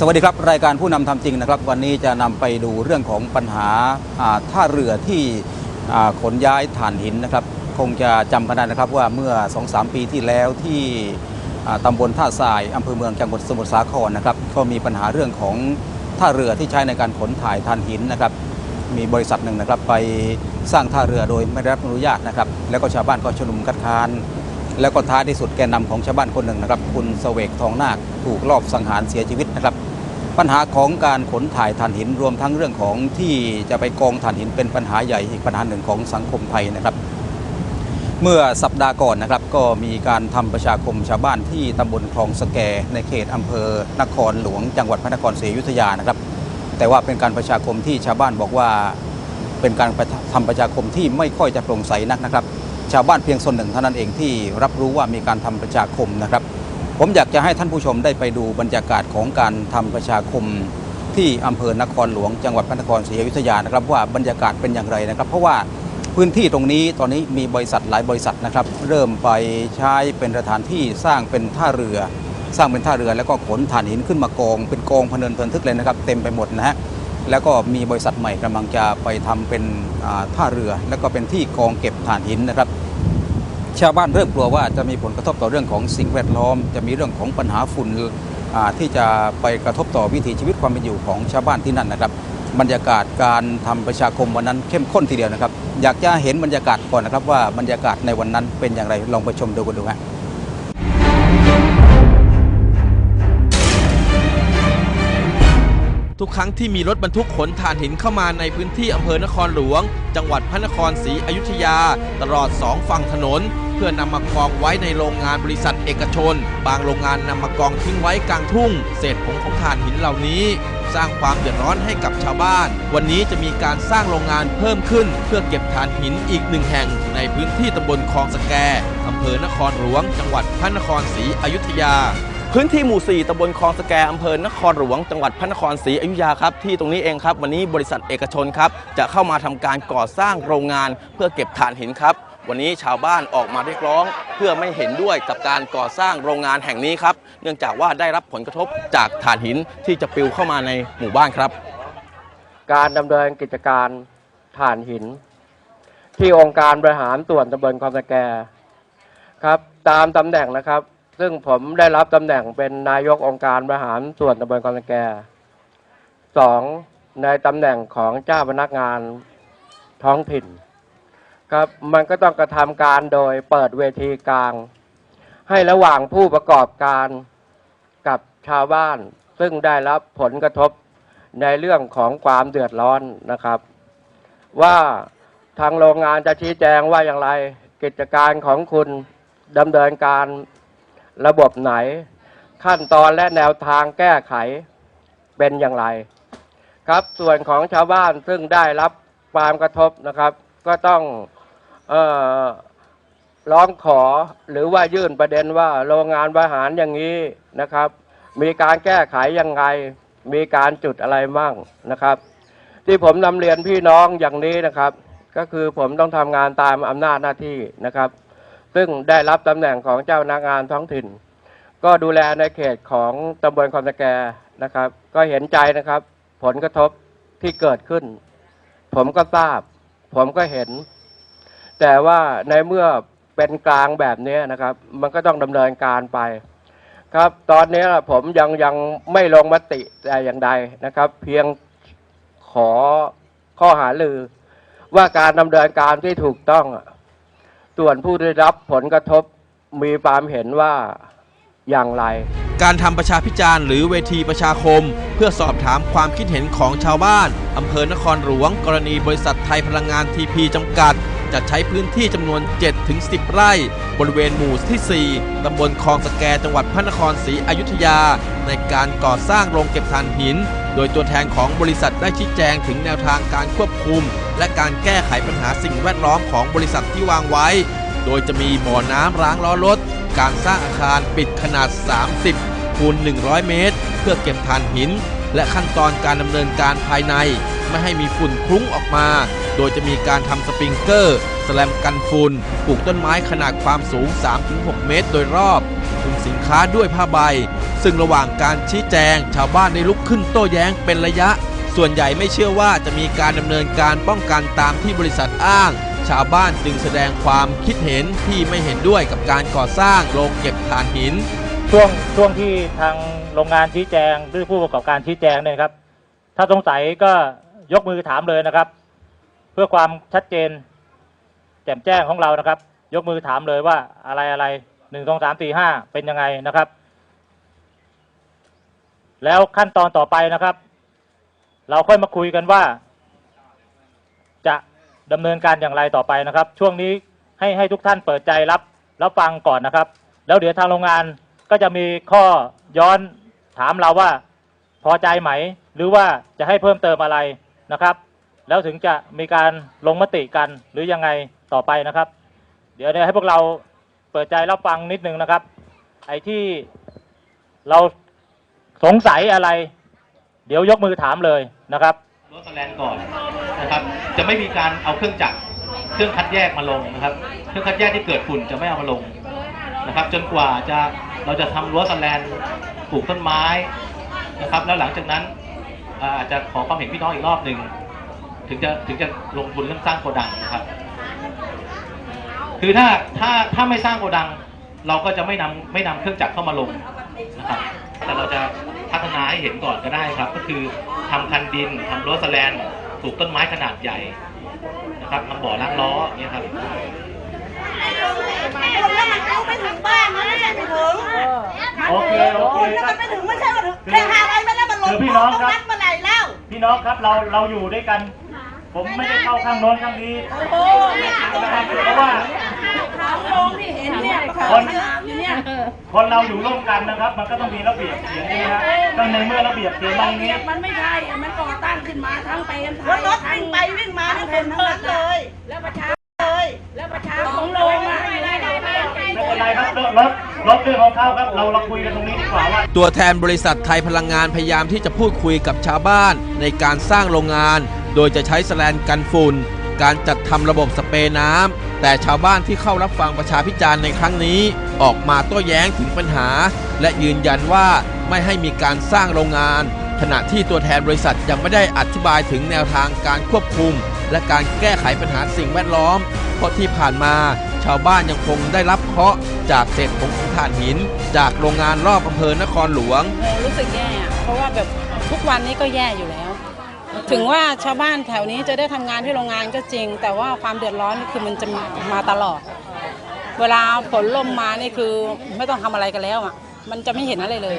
สวัสดีครับ รายการผู้นำทำจริงนะครับ วันนี้จะนำไปดูเรื่องของปัญหาท่าเรือที่ขนย้ายถ่านหินนะครับ คงจะจำกันได้นะครับว่าเมื่อ 2-3 ปีที่แล้วที่อ่าตำบลท่าทรายอำเภอเมืองจังหวัดสมุทรสาครนะครับ ก็มีปัญหาเรื่องของท่าเรือที่ใช้ในการขนถ่ายถ่านหินนะครับ มีบริษัทหนึ่งนะครับ ไปสร้างท่าเรือโดยไม่ได้รับอนุญาตนะครับ แล้วก็ชาวบ้านก็ชุมนุมคัดค้านแล้วก็ท้ายที่สุดแกนนำของชาวบ้านคนหนึ่งนะครับ คุณเสวกทองนาคถูกลอบสังหารเสียชีวิตนะครับ ปัญหาของการขนถ่ายถ่านหินรวมทั้งเรื่องของที่จะไปกองถ่านหินเป็นปัญหาใหญ่อีกปัญหาหนึ่งของสังคมไทยนะครับ เมื่อสัปดาห์ก่อนนะครับ ก็มีการทำประชาคมชาวบ้านที่ตำบลคลองสแก ในเขตอำเภอนครหลวง จังหวัดพระนครศรีอยุธยานะครับ แต่ว่าเป็นการประชาคมที่ชาวบ้านบอกว่าเป็นการทำประชาคมที่ไม่ค่อยจะโปร่งใสนักนะครับ ชาวบ้านเพียงส่วนหนึ่งเท่านั้นเองที่รับรู้ว่ามีการทำประชาคมนะครับ ผมอยากจะให้ท่านผู้ชมได้ไปดูบรรยากาศของการทำประชาคมที่อำเภอนครหลวง จังหวัดพระนครศรีอยุธยานะครับว่าบรรยากาศเป็นอย่างไรนะครับ เพราะว่าพื้นที่ตรงนี้ตอนนี้มีบริษัทหลายบริษัทนะครับ เริ่มไปใช้เป็นสถานที่สร้างเป็นท่าเรือ สร้างเป็นท่าเรือแล้วก็ขนถ่านหินขึ้นมากอง เป็นกองพเนินเพลินทึกเลยนะครับ เต็มไปหมดนะฮะแล้วก็มีบริษัทใหม่กำลังจะไปทำเป็นท่าเรือ แล้วก็เป็นที่กองเก็บถ่านหินนะครับ ชาวบ้านเริ่มกลัวว่าจะมีผลกระทบต่อเรื่องของสิ่งแวดล้อม จะมีเรื่องของปัญหาฝุ่นที่จะไปกระทบต่อวิถีชีวิตความเป็นอยู่ของชาวบ้านที่นั่นนะครับ บรรยากาศการทำประชาคมวันนั้นเข้มข้นทีเดียวนะครับ อยากจะเห็นบรรยากาศก่อนนะครับว่าบรรยากาศในวันนั้นเป็นอย่างไรลองไปชมดูกันดูฮะ ทุกครั้งที่มีรถบรรทุกขนถ่านหินเข้ามาในพื้นที่อำเภอนครหลวง จังหวัดพระนครศรีอยุธยา ตลอดสองฝั่งถนน เพื่อนำมากองไว้ในโรงงานบริษัทเอกชน บางโรงงานนำมากองทิ้งไว้กลางทุ่ง เศษผงของถ่านหินเหล่านี้ สร้างความเดือดร้อนให้กับชาวบ้าน วันนี้จะมีการสร้างโรงงานเพิ่มขึ้น เพื่อเก็บถ่านหินอีกหนึ่งแห่ง ในพื้นที่ตำบลคลองสแกอำเภอนครหลวง จังหวัดพระนครศรีอยุธยา พื้นที่หมู่ 4ตำบลคลองสแกอำเภอนครหลวง จังหวัดพระนครศรีอยุธยาครับ ที่ตรงนี้เองครับ วันนี้บริษัทเอกชนครับ จะเข้ามาทำการก่อสร้างโรงงานเพื่อเก็บถ่านหินครับ วันนี้ชาวบ้านออกมาเรียกร้อง เพื่อไม่เห็นด้วยกับการก่อสร้างโรงงานแห่งนี้ครับ เนื่องจากว่าได้รับผลกระทบจากถ่านหินที่จะปลิวเข้ามาในหมู่บ้านครับ การดำเนินกิจการถ่านหิน ที่องค์การบริหารส่วนตำบลคลองสแกครับ ตามตำแหน่งนะครับ ซึ่งผมได้รับตำแหน่งเป็นนายกองค์การบริหารส่วนตำบลคลองแกสองในตำแหน่งของเจ้าพนักงานท้องถิ่นครับมันก็ต้องกระทำการโดยเปิดเวทีกลาง ให้ระหว่างผู้ประกอบการกับชาวบ้าน ซึ่งได้รับผลกระทบในเรื่องของความเดือดร้อนนะครับ ว่าทางโรงงานจะชี้แจงว่าอย่างไรกิจการของคุณดำเนินการ ระบบไหน ขั้นตอนและแนวทางแก้ไขเป็นอย่างไร ครับส่วนของชาวบ้านซึ่งได้รับความกระทบนะครับ ก็ต้องออร้องขอหรือว่ายื่นประเด็นว่าโรงงานบริหารอย่างนี้นะครับ มีการแก้ไขยังไง มีการจุดอะไรมั่งนะครับ ที่ผมนำเรียนพี่น้องอย่างนี้นะครับ ก็คือผมต้องทำงานตามอำนาจหน้าที่นะครับ ซึ่งได้รับตำแหน่งของเจ้านักงานท้องถิ่น ก็ดูแลในเขตของตำบลคอนสแกนะครับ ก็เห็นใจนะครับ ผลกระทบที่เกิดขึ้น ผมก็ทราบ ผมก็เห็น แต่ว่าในเมื่อเป็นกลางแบบนี้นะครับ มันก็ต้องดำเนินการไป ครับ ตอนนี้ผมยังยังไม่ลงมติแต่อย่างใดนะครับ เพียงขอข้อหาลือว่าการดำเนินการที่ถูกต้อง ส่วนผู้ได้รับผลกระทบมีความเห็นว่าอย่างไร การทำประชาพิจารณ์หรือเวทีประชาคม เพื่อสอบถามความคิดเห็นของชาวบ้านอำเภอนครหลวง กรณีบริษัทไทยพลังงานทีพีจำกัดจะใช้พื้นที่จำนวน 7-10 ไร่ บริเวณหมู่ที่ 4 ตำบลคลองสแกจังหวัดพระนครศรีอยุธยา ในการก่อสร้างโรงเก็บถ่านหิน โดยตัวแทนของบริษัทได้ชี้แจงถึงแนวทางการควบคุม และการแก้ไขปัญหาสิ่งแวดล้อมของบริษัทที่วางไว้ โดยจะมีบ่อน้ำล้างล้อรถ การสร้างอาคารปิดขนาด 30คูณ100 เมตร เพื่อเก็บถ่านหิน และขั้นตอนการดำเนินการภายใน ไม่ให้มีฝุ่นคลุ้งออกมา โดยจะมีการทำสปริงเกอร์ สแลมกันฝุ่นปลูกต้นไม้ขนาดความสูง 3-6 เมตร โดยรอบคุณเสินค้าด้วยผ้าใบ ซึ่งระหว่างการชี้แจง ชาวบ้านได้ลุกขึ้นโต้แย้งเป็นระยะ ส่วนใหญ่ไม่เชื่อว่าจะมีการดำเนินการป้องกันตามที่บริษัทอ้าง ชาวบ้านจึงแสดงความคิดเห็นที่ไม่เห็นด้วยกับการก่อสร้างโรงเก็บถ่านหิน ช่วงช่วงที่ทางโรงงานชี้แจงหรือผู้ประกอบการชี้แจงเนี่ยครับ ถ้าสงสัยก็ยกมือถามเลยนะครับ เพื่อความชัดเจน แจ่มแจ้งของเรานะครับ ยกมือถามเลยว่าอะไรอะไร หนึ่งสองสามสี่ห้าเป็นยังไงนะครับ แล้วขั้นตอนต่อไปนะครับ เราค่อยมาคุยกันว่า จะดำเนินการอย่างไรต่อไปนะครับ ช่วงนี้ให้ให้ทุกท่านเปิดใจรับรับฟังก่อนนะครับ แล้วเดี๋ยวทางโรงงานก็จะมีข้อย้อนถามเราว่า พอใจไหม หรือว่าจะให้เพิ่มเติมอะไรนะครับ แล้วถึงจะมีการลงมติกันหรือยังไงต่อไปนะครับ เดี๋ยวให้พวกเรา ปิดใจรับฟังนิดนึงนะครับ ไอ้ที่เราสงสัยอะไร เดี๋ยวยกมือถามเลยนะครับรถสแลนก่อนนะครับ จะไม่มีการเอาเครื่องจักรเครื่องคัดแยกมาลงนะครับ เครื่องคัดแยกที่เกิดฝุ่นจะไม่เอามาลงนะครับ จนกว่าจะเราจะทำรั้วสแลนปลูกต้นไม้นะครับ แล้วหลังจากนั้นอาอาจจะขอความเห็นพี่น้องอีกรอบหนึ่งถึงจะถึงจะลงทุนเรื่องสร้างโกดังนะครับ คือถ้าถ้าถ้าไม่สร้างโกดัง เราก็จะไม่นำไม่นำเครื่องจักรเข้ามาลงนะครับแต่เราจะพัฒนาให้เห็นก่อนก็ได้ครับ ก็คือทำคันดินทำรั้วสแลนปลูกต้นไม้ขนาดใหญ่นะครับทำบ่อล้างล้ออย่างเงี้ยครับคนแล้วมันเอาไปถึงบ้านมันไม่ใช่ไปถึงโอเคโอเคคนแล้วมันไปถึงไม่ใช่ว่าถึงแค่ห้าร้อยเมตรแล้วมันลงคือพี่น้องครับวัดเมื่อไหร่เล่าพี่น้องครับเราเราอยู่ด้วยกัน ผมไม่ได้เข้าข้างโน้นข้างนี้โอ้ยนะครับเพราะว่าเขาลงที่เห็นเนี่ยคนอยู่เนี่ยคนเราอยู่ร่วมกันนะครับ มันก็ต้องมีระเบียบเสียงใช่ไหมฮะก็ในเมื่อระเบียบเสียงมาอย่างนี้มันไม่ใช่อะมันก่อตั้งขึ้นมาทั้งเปรมไทแล้วยรถวิ่งไปวิ่งมาทั้งคนทั้งนั้นเลย แล้วประชาเลย แล้วประชาของลงมาไม่เป็นไรครับรถรถรถเรื่องของเขาครับเราเราคุยกันตรงนี้ดีกว่าว่าตัวแทนบริษัทไทยพลังงานพยายามที่จะพูดคุยกับชาวบ้านในการสร้างโรงงาน โดยจะใช้แสแลนกันฝุ่น การจัดทำระบบสเปรย์น้ำ แต่ชาวบ้านที่เข้ารับฟังประชาพิจารณ์ในครั้งนี้ ออกมาโต้แย้งถึงปัญหา และยืนยันว่าไม่ให้มีการสร้างโรงงาน ขณะที่ตัวแทนบริษัทยังไม่ได้อธิบายถึงแนวทางการควบคุม และการแก้ไขปัญหาสิ่งแวดล้อม เพราะที่ผ่านมาชาวบ้านยังคงได้รับเคราะห์จากเศษผงของถ่านหิน จากโรงงานรอบอำเภอนครหลวง รู้สึกแย่อะเพราะว่าแบบทุกวันนี้ก็แย่อยู่แล้ว ถึงว่าชาวบ้านแถวนี้จะได้ทำงานที่โรงงานก็จริง แต่ว่าความเดือดร้อนนี่คือมันจะมาตลอด เวลาฝนลมมานี่คือไม่ต้องทำอะไรกันแล้วอะมันจะไม่เห็นอะไรเลย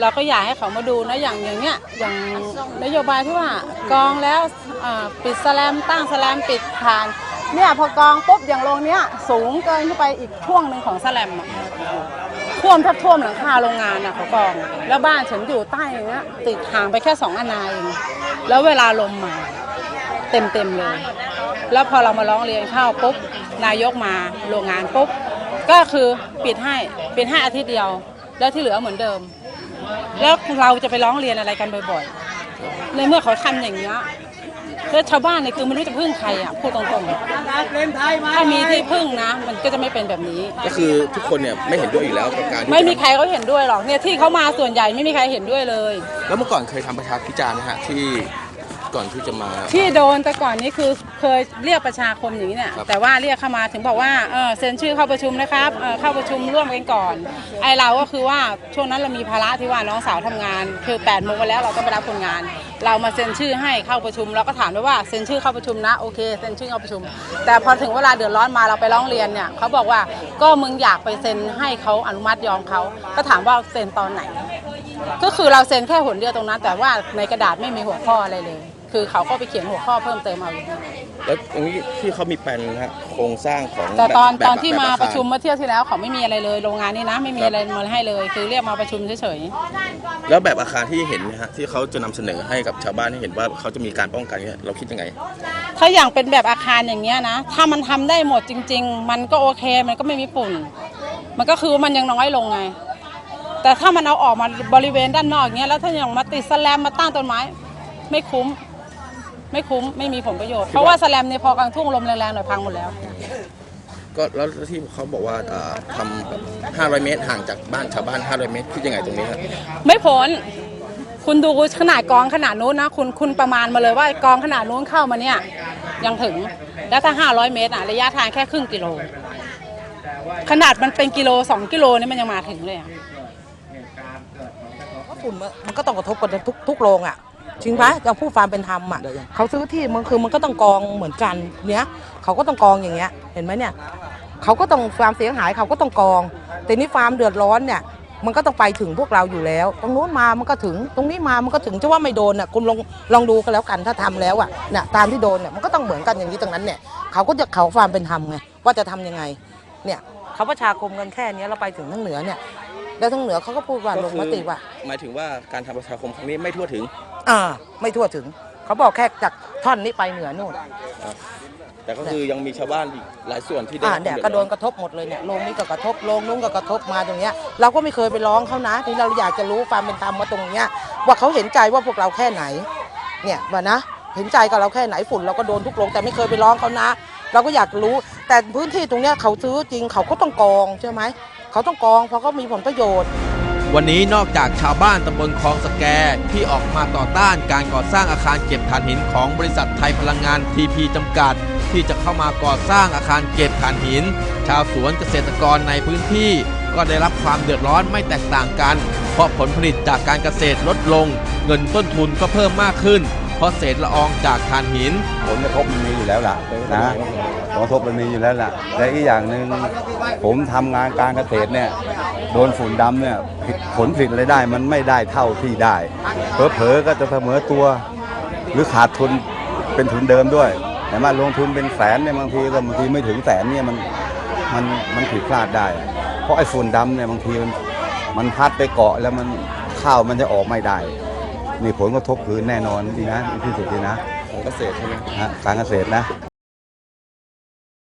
เราก็อยากให้เขามาดูนะอย่างอย่างเนี้ยอย่างนโยบายที่ว่ากองแล้วปิดสแลมตั้งสแลมปิดฐานเนี่ยพอกองปุ๊บอย่างโรงเนี้ยสูงเกินขึ้นไปอีกช่วงหนึ่งของสแลมอะ ท่วมแทบท่วมหลังคาโรงงานอะเขากอง แล้วบ้านฉันอยู่ใต้อย่างเงี้ยติดห่างไปแค่สองอนาเองแล้วเวลาลมมาเต็มเต็มเลย แล้วพอเรามาร้องเรียนเข้าปุ๊บนายกมาโรงงานปุ๊บก็คือปิดให้ปิดให้อาทิตย์เดียว แล้วที่เหลือเหมือนเดิม แล้วเราจะไปร้องเรียนอะไรกันบ่อยๆในเมื่อเขาทำอย่างเงี้ย แล้วชาวบ้านเนี่ยคือไม่รู้จะพึ่งใครอะพูดตรงๆถ้ามีที่พึ่งนะ มันก็จะไม่เป็นแบบนี้ ก็คือทุกคนเนี่ยไม่เห็นด้วยอยู่แล้วกับการที่ไม่มีใครเขาเห็นด้วยหรอกเนี่ยที่เขามาส่วนใหญ่ไม่มีใครเห็นด้วยเลย แล้วเมื่อก่อนเคยทำประชาพิจารณ์นะฮะที่ก่อนที่จะมา ที่โดนแต่ก่อนนี้คือเคยเรียกประชาคมอย่างนี้เนี่ยครับแต่ว่าเรียกเข้ามาถึงบอกว่าเออเซ็นชื่อเข้าประชุมนะครับเออเข้าประชุมร่วมกันก่อน ไอเราก็คือว่าช่วงนั้นเรามีภาระที่ว่าน้องสาวทำงาน คือ8ปดโมงไปแล้วเราต้องไปรับคนงาน เรามาเซ็นชื่อให้เข้าประชุมเราก็ถามด้วยว่าเซ็นชื่อเข้าประชุมนะโอเคเซ็นชื่อเข้าประชุม แต่พอถึงเวลาเดือดร้อนมาเราไปร้องเรียนเนี่ยเขาบอกว่าก็มึงอยากไปเซ็นให้เขาอนุมัติยอมเขาก็ถามว่าเซ็นตอนไหน ก็คือเราเซ็นแค่หนเดียวตรงนั้น แต่ว่าในกระดาษไม่มีหัวข้ออะไรเลย คือเขาก็ไปเขียนหัวข้อเพิ่มเติมเอาอย่างนี้แล้วตรงนี้ที่เขามีแปลนนะฮะโครงสร้างของแต่ตอนแบบตอนที่แบบมาอคประชุมเมื่อเที่ยวที่แล้วเขาไม่มีอะไรเลยโรงงานนี้นะไม่มีอะไรมาให้เลย คือเรียกมาประชุมเฉยแล้วแบบอาคารที่เห็นนะฮะที่เขาจะนำเสนอให้กับชาวบ้านให้เห็นว่าเขาจะมีการป้องกันเนี่ยเราคิดยังไง ๆ ถ้าอย่างเป็นแบบอาคารอย่างเงี้ยนะ ถ้ามันทำได้หมดจริง ๆ มันก็โอเคมันก็ไม่มีฝุ่น มันก็คือมันยังน้อยลงไง แต่ถ้ามันเอาออกมาบริเวณด้านนอกอย่างเงี้ยแล้วถ้าอย่างมาติดสแลมมาตั้งต้นไม้ ไม่คุ้ม ไม่คุ้มไม่มีผลประโยชน์เพราะว่าสแลมเนี่ยพอกลางทุ่งลมแรงๆหน่อยพังหมดแล้ว ก็แล้วที่เขาบอกว่าเอ่อทำแบบ500 เมตรห่างจากบ้านชาวบ้าน 500 เมตรคิดยังไงตรงนี้ครับไม่พ้นคุณดูขนาดกองขนาดนู้นนะคุณคุณประมาณมาเลยว่ากองขนาดนู้นเข้ามาเนี่ย ยังถึงแล้วถ้า 500 เมตรอะระยะทางแค่ครึ่งกิโล ขนาดมันเป็นกิโล 2 กิโลนี่มันยังมาถึงเลยอะว่าฝุ่นมันมันก็ต้องกระทบกันทุกทุกโรงอะ จริงปะจะพูดความเป็นธรรมอะเขาซื้อที่มันคือมันก็ต้องกองเหมือนกันเนี้ยเขาก็ต้องกองอย่างเงี้ยเห็นไหมเนี่ยเขาก็ต้องความเสียหายเขาก็ต้องกองแต่นี่ความเดือดร้อนเนี่ยมันก็ต้องไปถึงพวกเราอยู่แล้ว ตรงนู้นมามันก็ถึง ตรงนี้มามันก็ถึงจะว่าไม่โดนอะคุณลองลองดูกันแล้วกันถ้าทำแล้วอะเนี่ยตามที่โดนเนี่ยมันก็ต้องเหมือนกันอย่างนี้ตรงนั้นเนี่ยเขาก็จะเขาความเป็นธรรมไงว่าจะทำยังไงเนี่ยเขาประชาคมกันแค่เนี้ยเราไปถึงทั้งเหนือเนี่ยแล้วทั้งเหนือเขาก็พูดว่าลงมติว่า หมายถึงว่าการทำประชาคมครั้งนี้ไม่ทั่วถึง อ่าไม่ทั่วถึง เขาบอกแค่จากท่อนนี้ไปเหนือนู่นแต่ก็คือยังมีชาวบ้านอีกหลายส่วนที่ได้อ่ารับเนี่ยความก็โดเอนกระทบหมดเลยเนี่ยโรงนี้ก็กระทบโรงนู้นก็กระทบมาตรงเนี้ยเราก็ไม่เคยไปร้องเขานะที่เราอยากจะรู้ความเป็นธรรมว่าตรงเนี้ยว่าเขาเห็นใจว่าพวกเราแค่ไหน เนี่ยว่านะเห็นใจกับเราแค่ไหนฝุ่นเราก็โดนทุกโรงแต่ไม่เคยไปร้องเขานะ เราก็อยากรู้ แต่พื้นที่ตรงเนี้ยเขาซื้อจริงเขาก็ต้องกองใช่ไหมเขาต้องกองเพราะเขามีผลประโยชน์ วันนี้นอกจากชาวบ้านตำบลคลองสแกที่ออกมาต่อต้านการก่อสร้างอาคารเก็บถ่านหินของบริษัทไทยพลังงานทีพีจำกัด ที่จะเข้ามาก่อสร้างอาคารเก็บถ่านหิน ชาวสวนเกษตรกรในพื้นที่ ก็ได้รับความเดือดร้อนไม่แตกต่างกัน เพราะผลผลิตจากการเกษตรลดลง เงินต้นทุนก็เพิ่มมากขึ้น เพราะเศษละอองจากถ่านหิน ผลกระทบมันมีอยู่แล้วล่ะนะผลกระทบมันมีอยู่แล้วล่ะและอีกอย่างหนึ่งผมทำงานการเกษตรเนี่ยโดนฝุ่นดำเนี่ยผลผลิตรายได้มันไม่ได้เท่าที่ได้เผลอๆก็จะเสมอตัว หรือขาดทุนเป็นทุนเดิมด้วยแต่มาลงทุนเป็นแสนเนี่ยบางทีก็บางทีไม่ถึงแสนเนี่ยมันมันมันผิดพลาดได้ เพราะไอ้ฝุ่นดำเนี่ยบางทีมันมันพัดไปเกาะแล้วมันข้าวมันจะออกไม่ได้ นี่ผลกระทบคือแน่นอนดีนะที่สุดดีนะของเกษตรใช่ไหมฮะการเกษตรนะ